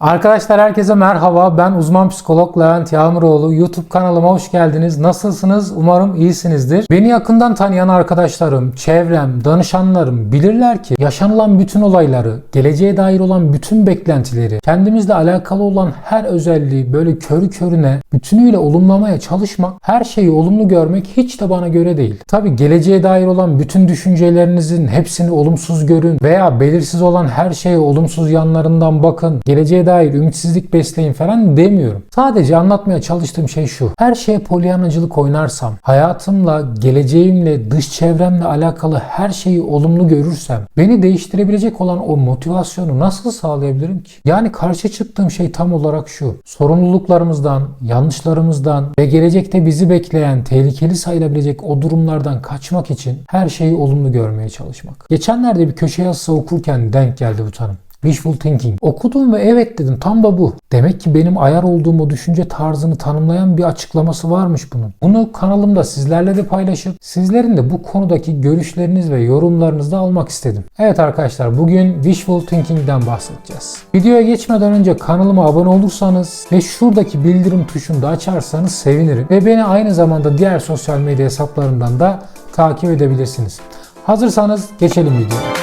Arkadaşlar herkese merhaba. Ben uzman psikolog Levent Yağmuroğlu. YouTube kanalıma hoş geldiniz. Nasılsınız? Umarım iyisinizdir. Beni yakından tanıyan arkadaşlarım, çevrem, danışanlarım bilirler ki yaşanılan bütün olayları, geleceğe dair olan bütün beklentileri, kendimizle alakalı olan her özelliği böyle körü körüne bütünüyle olumlamaya çalışmak, her şeyi olumlu görmek hiç de bana göre değil. Tabi geleceğe dair olan bütün düşüncelerinizin hepsini olumsuz görün veya belirsiz olan her şeye olumsuz yanlarından bakın. Geleceğe dair ümitsizlik besleyin falan demiyorum. Sadece anlatmaya çalıştığım şey şu. Her şeye polyanacılık oynarsam, hayatımla, geleceğimle, dış çevremle alakalı her şeyi olumlu görürsem, beni değiştirebilecek olan o motivasyonu nasıl sağlayabilirim ki? Yani karşı çıktığım şey tam olarak şu. Sorumluluklarımızdan, yanlışlarımızdan ve gelecekte bizi bekleyen tehlikeli sayılabilecek o durumlardan kaçmak için her şeyi olumlu görmeye çalışmak. Geçenlerde bir köşe yazısı okurken denk geldi bu tanım. Wishful thinking. Okudum ve evet dedim tam da bu. Demek ki benim ayar olduğum o düşünce tarzını tanımlayan bir açıklaması varmış bunun. Bunu kanalımda sizlerle de paylaşıp sizlerin de bu konudaki görüşleriniz ve yorumlarınızı da almak istedim. Evet arkadaşlar bugün wishful thinking'den bahsedeceğiz. Videoya geçmeden önce kanalıma abone olursanız ve şuradaki bildirim tuşunu da açarsanız sevinirim. Ve beni aynı zamanda diğer sosyal medya hesaplarından da takip edebilirsiniz. Hazırsanız geçelim videoya.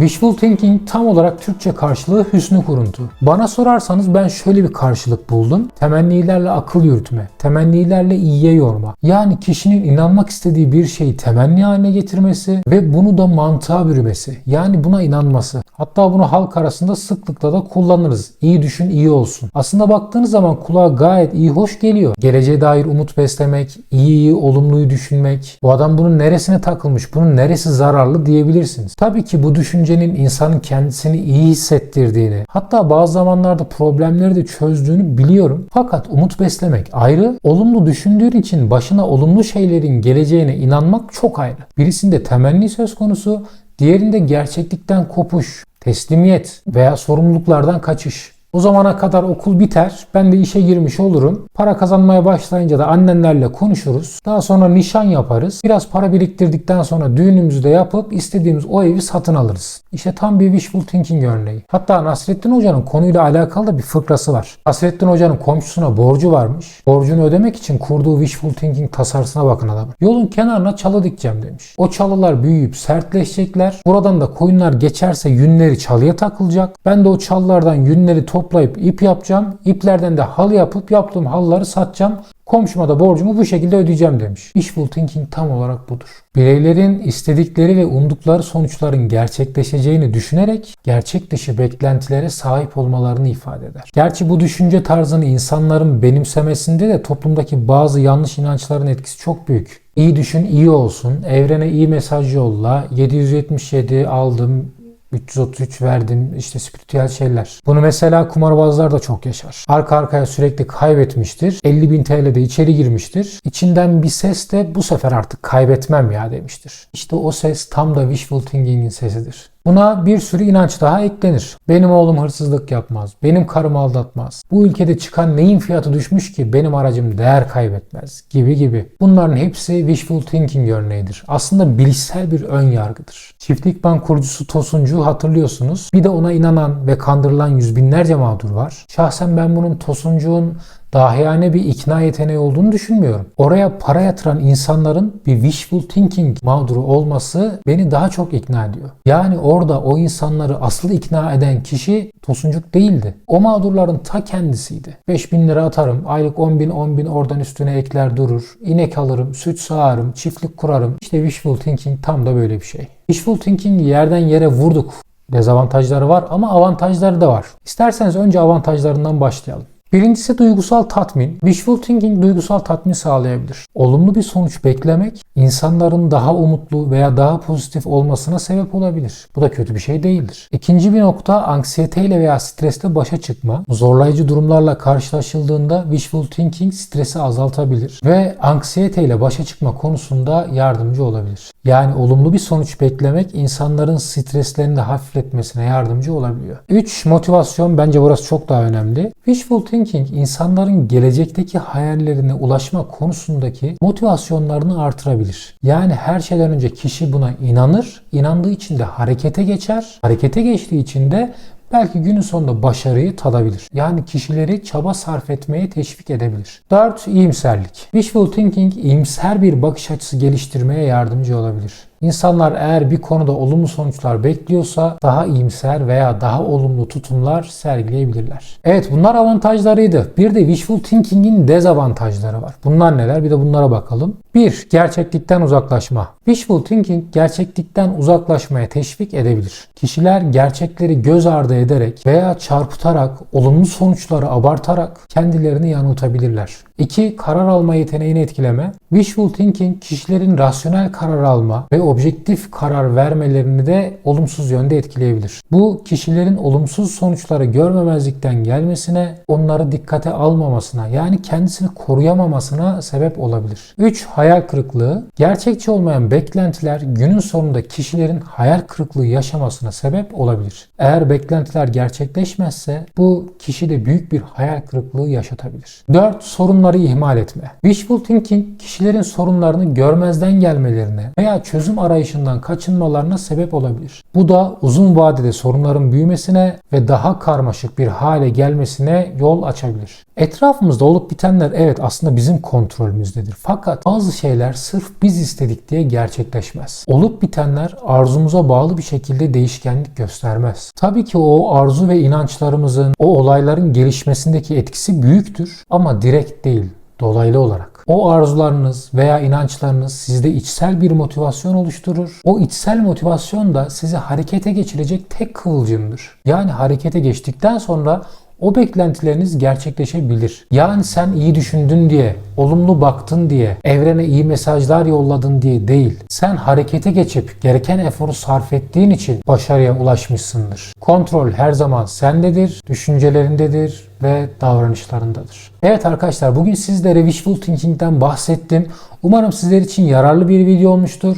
Wishful thinking tam olarak Türkçe karşılığı hüsnü kuruntu. Bana sorarsanız ben şöyle bir karşılık buldum. Temennilerle akıl yürütme, temennilerle iyiye yorma. Yani kişinin inanmak istediği bir şeyi temenni haline getirmesi ve bunu da mantığa bürümesi. Yani buna inanması. Hatta bunu halk arasında sıklıkla da kullanırız. İyi düşün, iyi olsun. Aslında baktığınız zaman kulağa gayet iyi, hoş geliyor. Geleceğe dair umut beslemek, iyi, olumluyu düşünmek. Bu adam bunun neresine takılmış, bunun neresi zararlı diyebilirsiniz. Tabii ki bu düşüncenin insanın kendisini iyi hissettirdiğini, hatta bazı zamanlarda problemleri de çözdüğünü biliyorum. Fakat umut beslemek ayrı, olumlu düşündüğün için başına olumlu şeylerin geleceğine inanmak çok ayrı. Birisinde temenni söz konusu, diğerinde gerçeklikten kopuş, teslimiyet veya sorumluluklardan kaçış. O zamana kadar okul biter, ben de işe girmiş olurum. Para kazanmaya başlayınca da annenlerle konuşuruz. Daha sonra nişan yaparız. Biraz para biriktirdikten sonra düğünümüzü de yapıp istediğimiz o evi satın alırız. İşte tam bir wishful thinking örneği. Hatta Nasrettin Hoca'nın konuyla alakalı da bir fıkrası var. Nasrettin Hoca'nın komşusuna borcu varmış. Borcunu ödemek için kurduğu wishful thinking tasarısına bakın adamın. Yolun kenarına çalı dikeceğim demiş. O çalılar büyüyüp sertleşecekler. Buradan da koyunlar geçerse yünleri çalıya takılacak. Ben de o çalılardan yünleri toplayıp ip yapacağım. İplerden de halı yapıp yaptığım halıları satacağım. Komşuma da borcumu bu şekilde ödeyeceğim demiş. Wishful thinking tam olarak budur. Bireylerin istedikleri ve umdukları sonuçların gerçekleşeceğini düşünerek gerçek dışı beklentilere sahip olmalarını ifade eder. Gerçi bu düşünce tarzını insanların benimsemesinde de toplumdaki bazı yanlış inançların etkisi çok büyük. İyi düşün, iyi olsun. Evrene iyi mesaj yolla. 777 aldım, 333 verdim işte spiritüel şeyler. Bunu mesela kumarbazlar da çok yaşar. Arka arkaya sürekli kaybetmiştir. 50 bin TL'de içeri girmiştir. İçinden bir ses de bu sefer artık kaybetmem ya demiştir. İşte o ses tam da wishful thinking'in sesidir. Buna bir sürü inanç daha eklenir. Benim oğlum hırsızlık yapmaz. Benim karım aldatmaz. Bu ülkede çıkan neyin fiyatı düşmüş ki benim aracım değer kaybetmez gibi gibi. Bunların hepsi wishful thinking örneğidir. Aslında bilişsel bir ön yargıdır. Çiftlik bank kurucusu Tosuncu hatırlıyorsunuz. Bir de ona inanan ve kandırılan yüz binlerce mağdur var. Şahsen ben bunun Tosuncuğun dahiyane bir ikna yeteneği olduğunu düşünmüyorum. Oraya para yatıran insanların bir wishful thinking mağduru olması beni daha çok ikna ediyor. Yani orada o insanları asıl ikna eden kişi Tosuncuk değildi. O mağdurların ta kendisiydi. 5000 lira atarım, aylık 10 bin 10 bin oradan üstüne ekler durur. İnek alırım, süt sağarım, çiftlik kurarım. İşte wishful thinking tam da böyle bir şey. Wishful thinking yerden yere vurduk. Dezavantajları var ama avantajları da var. İsterseniz önce avantajlarından başlayalım. Birincisi duygusal tatmin. Wishful thinking duygusal tatmin sağlayabilir. Olumlu bir sonuç beklemek insanların daha umutlu veya daha pozitif olmasına sebep olabilir. Bu da kötü bir şey değildir. İkinci bir nokta anksiyeteyle veya stresle başa çıkma. Zorlayıcı durumlarla karşılaşıldığında wishful thinking stresi azaltabilir ve anksiyeteyle başa çıkma konusunda yardımcı olabilir. Yani olumlu bir sonuç beklemek insanların streslerini de hafifletmesine yardımcı olabiliyor. 3. Motivasyon bence burası çok daha önemli. Wishful thinking thinking insanların gelecekteki hayallerine ulaşma konusundaki motivasyonlarını artırabilir. Yani her şeyden önce kişi buna inanır, inandığı için de harekete geçer. Harekete geçtiği için de belki günün sonunda başarıyı tadabilir. Yani kişileri çaba sarf etmeye teşvik edebilir. 4. İyimserlik. Wishful thinking iyimser bir bakış açısı geliştirmeye yardımcı olabilir. İnsanlar eğer bir konuda olumlu sonuçlar bekliyorsa daha iyimser veya daha olumlu tutumlar sergileyebilirler. Evet bunlar avantajlarıydı. Bir de wishful thinking'in dezavantajları var. Bunlar neler? Bir de bunlara bakalım. 1. Gerçeklikten uzaklaşma. Wishful thinking gerçeklikten uzaklaşmaya teşvik edebilir. Kişiler gerçekleri göz ardı ederek veya çarpıtarak, olumlu sonuçları abartarak kendilerini yanıltabilirler. 2. Karar alma yeteneğini etkileme. Wishful thinking kişilerin rasyonel karar alma ve objektif karar vermelerini de olumsuz yönde etkileyebilir. Bu kişilerin olumsuz sonuçları görmemezlikten gelmesine, onları dikkate almamasına yani kendisini koruyamamasına sebep olabilir. 3. Hayal kırıklığı. Gerçekçi olmayan beklentiler günün sonunda kişilerin hayal kırıklığı yaşamasına sebep olabilir. Eğer beklentiler gerçekleşmezse bu kişide büyük bir hayal kırıklığı yaşatabilir. 4. Sorunları ihmal etme. Wishful thinking kişilerin sorunlarını görmezden gelmelerine veya çözüm arayışından kaçınmalarına sebep olabilir. Bu da uzun vadede sorunların büyümesine ve daha karmaşık bir hale gelmesine yol açabilir. Etrafımızda olup bitenler evet aslında bizim kontrolümüzdedir. Fakat bazı şeyler sırf biz istedik diye gerçekleşmez. Olup bitenler arzumuza bağlı bir şekilde değişkenlik göstermez. Tabii ki o arzu ve inançlarımızın, o olayların gelişmesindeki etkisi büyüktür ama direkt değil, dolaylı olarak. O arzularınız veya inançlarınız sizde içsel bir motivasyon oluşturur. O içsel motivasyon da sizi harekete geçirecek tek kıvılcımdır. Yani harekete geçtikten sonra o beklentileriniz gerçekleşebilir. Yani sen iyi düşündün diye, olumlu baktın diye, evrene iyi mesajlar yolladın diye değil. Sen harekete geçip gereken eforu sarf ettiğin için başarıya ulaşmışsındır. Kontrol her zaman sendedir, düşüncelerindedir ve davranışlarındadır. Evet arkadaşlar bugün sizlere wishful thinking'den bahsettim. Umarım sizler için yararlı bir video olmuştur.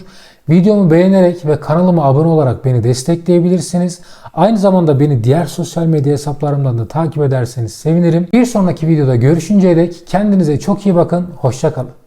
Videomu beğenerek ve kanalıma abone olarak beni destekleyebilirsiniz. Aynı zamanda beni diğer sosyal medya hesaplarımdan da takip ederseniz sevinirim. Bir sonraki videoda görüşünceye dek kendinize çok iyi bakın. Hoşçakalın.